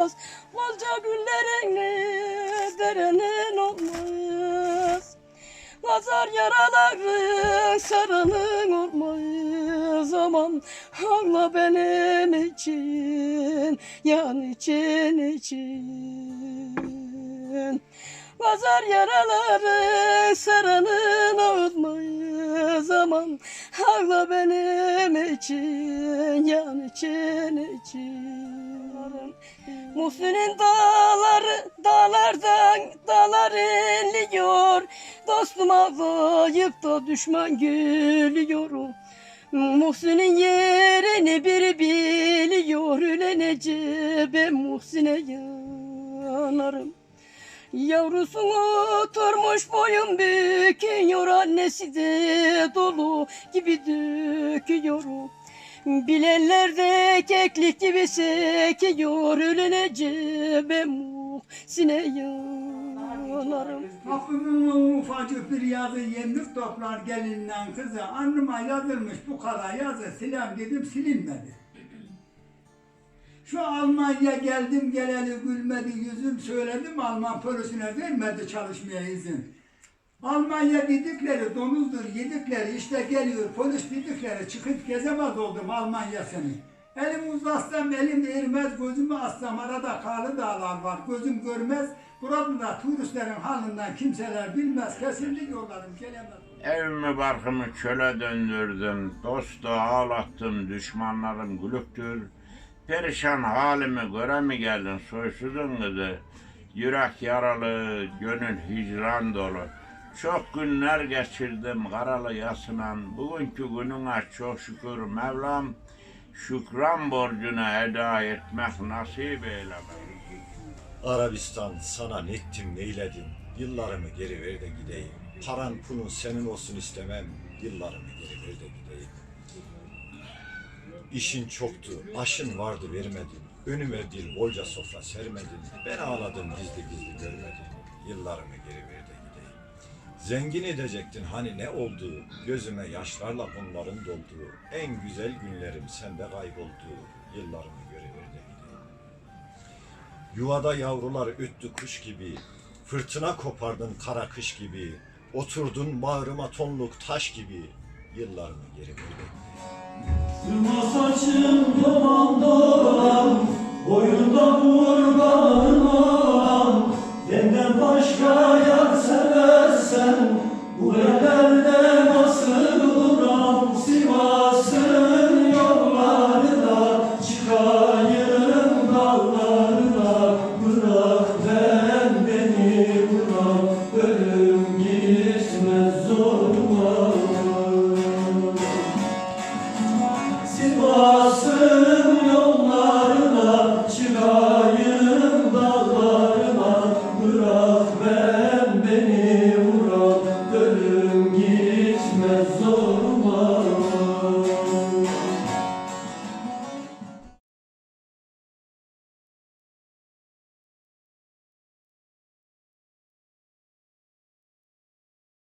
Bolca güllerini derenin olmaz. Nazar yaraların sarının olmaz. Aman ağla benim için Yan için için Nazar yaraları saranın olmaz Aman ağla benim için Yan için için. Muhsin'in dağları dağlardan dağlar inliyor Dostum ağlayıp da düşman gülüyor. Muhsin'in yerini biri biliyor. Ülenece ben Muhsin'e yanarım Yavrusun oturmuş boyun büküyor Annesi de dolu gibi döküyor Bilenler de keklik gibi sekiyor Ölünece ben muhsine yanarım Aklımın ufacık bir yazı yemlik toplar gelinden kızı. Anlıma yazılmış bu kadar yazı silem dedim silinmedi. Şu Almanya geldim geleli gülmedi yüzüm söyledim Alman polisine vermedi çalışmaya izin. Almanya dedikleri domuzdur yedikleri işte geliyor polis dedikleri çıkıp gezemez oldum Almanya seni. Elim uzatsam elim ermez gözümü assam arada karlı dağlar var gözüm görmez. Burada turistlerin halinden kimseler bilmez kesildi yollarım gelemez. Evimi barkımı çöle döndürdüm, dostu ağlattım, düşmanlarım gülüktür. Perişan halimi göre mi geldin soysuzun kızı? Yürek yaralı, gönül hicran dolu. Çok günler geçirdim karalı yasınan. Bugünkü gününe çok şükür Mevlam. Şükran borcunu eda etmek nasip eyle bana. Arabistan sana nettim neyledim. Yıllarımı geri ver de gideyim. Paran pulun senin olsun istemem. Yıllarımı geri ver de gideyim. İşin çoktu, aşın vardı vermedin. Önüme bir bolca sofra sermedin. Ben ağladım gizli gizli görmedin. Yıllarımı geri ver de gideyim. Zengin edecektin hani ne oldu? Gözüme yaşlarla bunların doldu. En güzel günlerim sende kayboldu. Yıllarımı geri ver de gideyim. Yuvada yavrular öttü kuş gibi, fırtına kopardın kara kış gibi, oturdun bağrıma tonluk taş gibi, yıllarımı geri ver. Sırma saçım dolan dolan Boynunda